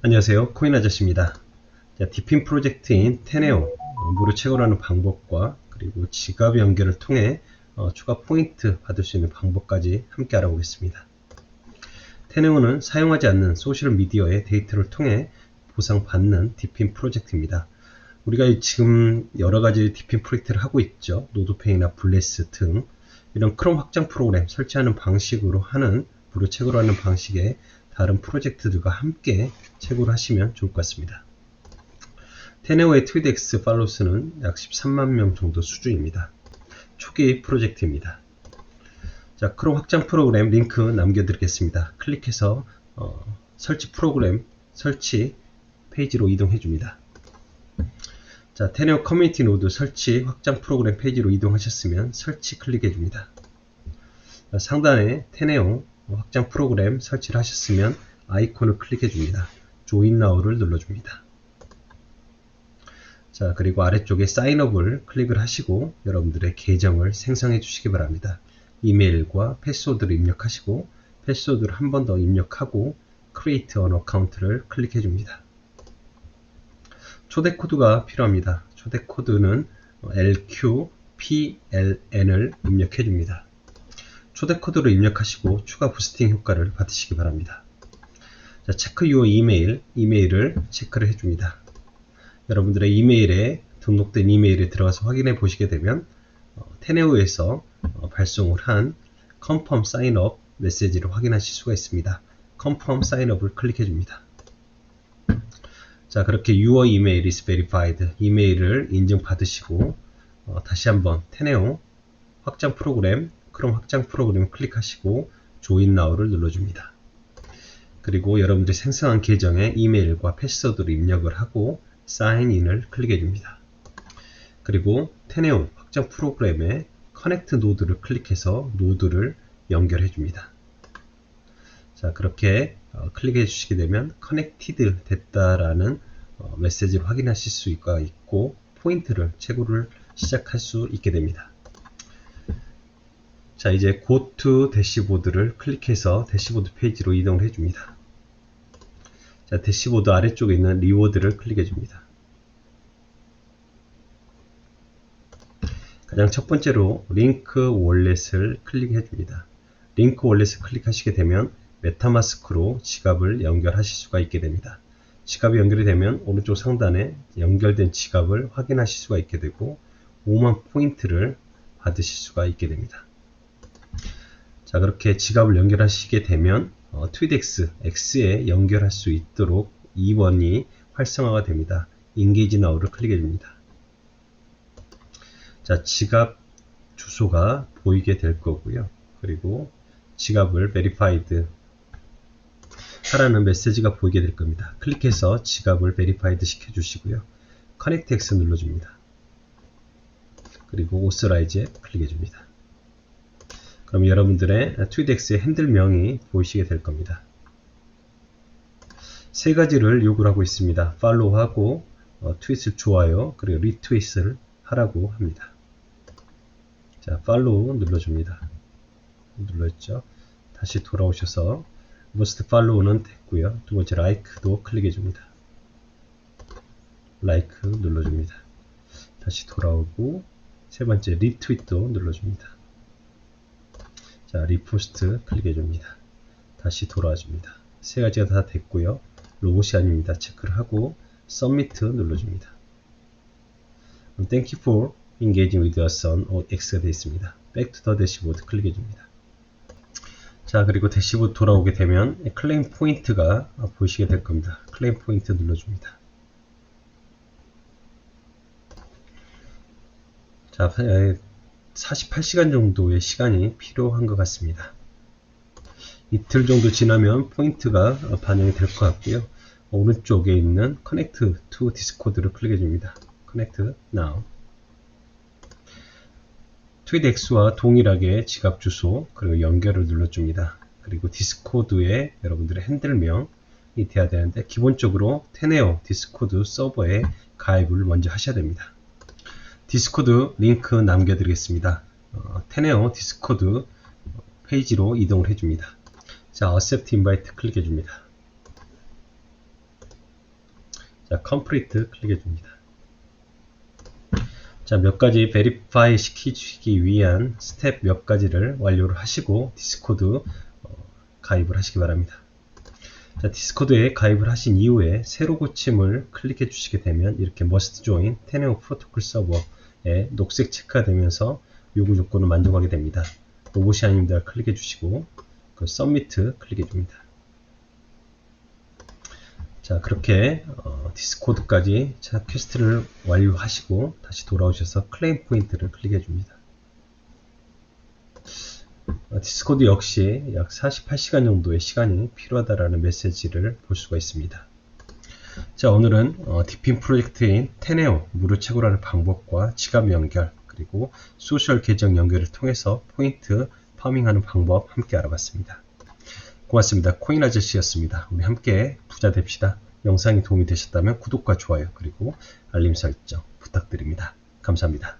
안녕하세요. 코인 아저씨입니다. 자, 디핀 프로젝트인 테네오 어, 무료 채굴하는 방법과 그리고 지갑 연결을 통해 어, 추가 포인트 받을 수 있는 방법까지 함께 알아보겠습니다. 테네오는 사용하지 않는 소셜미디어의 데이터를 통해 보상받는 디핀 프로젝트입니다. 우리가 지금 여러가지 디핀 프로젝트를 하고 있죠. 노드페이나 블레스 등 이런 크롬 확장 프로그램 설치하는 방식으로 하는 무료 채굴 하는 방식의 다른 프로젝트들과 함께 채굴 하시면 좋을 것 같습니다. 테네오의 트위덱스 팔로스는 약 13만 명 정도 수준입니다. 초기 프로젝트입니다. 자, 크롬 확장 프로그램 링크 남겨드리겠습니다. 클릭해서 어, 설치 프로그램 설치 페이지로 이동해 줍니다. 자, 테네오 커뮤니티 노드 설치 확장 프로그램 페이지로 이동하셨으면 설치 클릭해 줍니다. 상단에 테네오 확장 프로그램 설치를 하셨으면 아이콘을 클릭해 줍니다. 조인 나우를 눌러줍니다. 자 그리고 아래쪽에 사인업을 클릭을 하시고 여러분들의 계정을 생성해 주시기 바랍니다. 이메일과 패스워드를 입력하시고 패스워드를 한 번 더 입력하고 Create an Account를 클릭해 줍니다. 초대 코드가 필요합니다. 초대 코드는 LQPLN을 입력해 줍니다. 초대 코드로 입력하시고 추가 부스팅 효과를 받으시기 바랍니다. 자, 체크 유어 이메일, 이메일을 체크를 해줍니다. 여러분들의 이메일에 등록된 이메일에 들어가서 확인해 보시게 되면 어, 테네오에서 어, 발송을 한 컨펌 사인업 메시지를 확인하실 수가 있습니다. 컨펌 사인업을 클릭해 줍니다. 자 그렇게 your email is verified 이메일을 인증 받으시고 어, 다시 한번 테네오 확장 프로그램 크롬 확장 프로그램 클릭하시고 조인 나우를 눌러줍니다. 그리고 여러분들이 생성한 계정에 이메일과 패스워드를 입력을 하고 사인인을 클릭해 줍니다. 그리고 테네온 확장 프로그램에 커넥트 노드를 클릭해서 노드를 연결해 줍니다. 자 그렇게 어, 클릭해 주시게 되면 커넥티드 됐다라는 어, 메시지를 확인하실 수가 있고 포인트를 채굴을 시작할 수 있게 됩니다. 자 이제 Go to 대시보드를 클릭해서 대시보드 페이지로 이동을 해줍니다. 자 대시보드 아래쪽에 있는 리워드를 클릭해 줍니다. 가장 첫 번째로 링크 월렛을 클릭해 줍니다. 링크 월렛을 클릭하시게 되면 메타마스크로 지갑을 연결하실 수가 있게 됩니다. 지갑이 연결이 되면 오른쪽 상단에 연결된 지갑을 확인하실 수가 있게 되고 5만 포인트를 받으실 수가 있게 됩니다. 자 그렇게 지갑을 연결하시게 되면 어, 트위덱스 X에 연결할 수 있도록 2번이 활성화가 됩니다. 인게이지 나우를 클릭해 줍니다. 자 지갑 주소가 보이게 될 거고요. 그리고 지갑을 베리파이드 하라는 메시지가 보이게 될 겁니다. 클릭해서 지갑을 베리파이드 시켜 주시고요. 커넥트 X 눌러줍니다. 그리고 오스라이즈에 클릭해 줍니다. 그럼 여러분들의 트윗엑스의 핸들명이 보이시게 될 겁니다. 세 가지를 요구를 하고 있습니다. 팔로우하고 어, 트윗을 좋아요 그리고 리트윗을 하라고 합니다. 자 팔로우 눌러줍니다. 눌렀죠. 다시 돌아오셔서 머스트 팔로우는 됐고요. 두 번째 라이크도 클릭해 줍니다. 라이크 눌러줍니다. 다시 돌아오고 세 번째 리트윗도 눌러줍니다. 자, 리포스트 클릭해 줍니다. 다시 돌아와 줍니다. 세 가지가 다 됐고요. 로봇이 아닙니다. 체크를 하고 서미트 눌러줍니다. Thank you for engaging with us on X가 되어 있습니다. Back to the dashboard 클릭해 줍니다. 자, 그리고 대시보드 돌아오게 되면 클레임 포인트가 보이시게 될 겁니다. 클레임 포인트 눌러줍니다. 자, 48시간 정도의 시간이 필요한 것 같습니다. 이틀 정도 지나면 포인트가 반영이 될 것 같고요. 오른쪽에 있는 Connect to Discord를 클릭해 줍니다. Connect Now. 트윗X와 동일하게 지갑 주소 그리고 연결을 눌러줍니다. 그리고 디스코드에 여러분들의 핸들명이 돼야 되는데 기본적으로 테네오 디스코드 서버에 가입을 먼저 하셔야 됩니다. 디스코드 링크 남겨드리겠습니다. 어, 테네오 디스코드 페이지로 이동을 해줍니다. 자, Accept Invite 클릭해줍니다. 자, 컴플리트 클릭해 줍니다. 자, 몇 가지 베리파이 시키기 위한 스텝 몇 가지를 완료를 하시고 디스코드 어, 가입을 하시기 바랍니다. 자, 디스코드에 가입을 하신 이후에 새로 고침을 클릭해 주시게 되면 이렇게 must join 테네오 프로토콜 서버에 녹색 체크가 되면서 요구 조건을 만족하게 됩니다. 로봇이 아닙니다. 클릭해 주시고 그 서미트 클릭해 줍니다. 자 그렇게 어, 디스코드까지 자, 퀘스트를 완료하시고 다시 돌아오셔서 클레임 포인트를 클릭해 줍니다. 어, 디스코드 역시 약 48시간 정도의 시간이 필요하다라는 메시지를 볼 수가 있습니다. 자 오늘은 어, 디핀 프로젝트인 테네오 무료 채굴하는 방법과 지갑 연결 그리고 소셜 계정 연결을 통해서 포인트 파밍하는 방법 함께 알아봤습니다. 고맙습니다. 코인 아저씨였습니다. 우리 함께 부자 됩시다. 영상이 도움이 되셨다면 구독과 좋아요 그리고 알림 설정 부탁드립니다. 감사합니다.